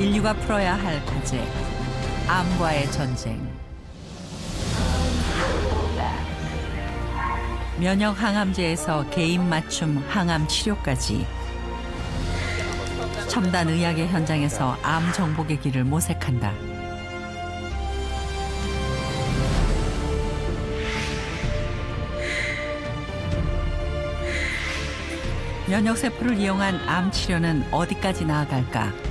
인류가 풀어야 할 과제. 암과의 전쟁. 면역 항암제에서 개인 맞춤 항암 치료까지 첨단 의학의 현장에서 암 정복의 길을 모색한다. 면역 세포를 이용한 암 치료는 어디까지 나아갈까?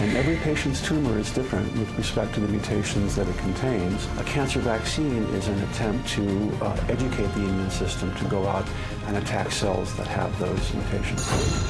And every patient's tumor is different with respect to the mutations that it contains. A cancer vaccine is an attempt to uh, educate the immune system to go out and attack cells that have those mutations.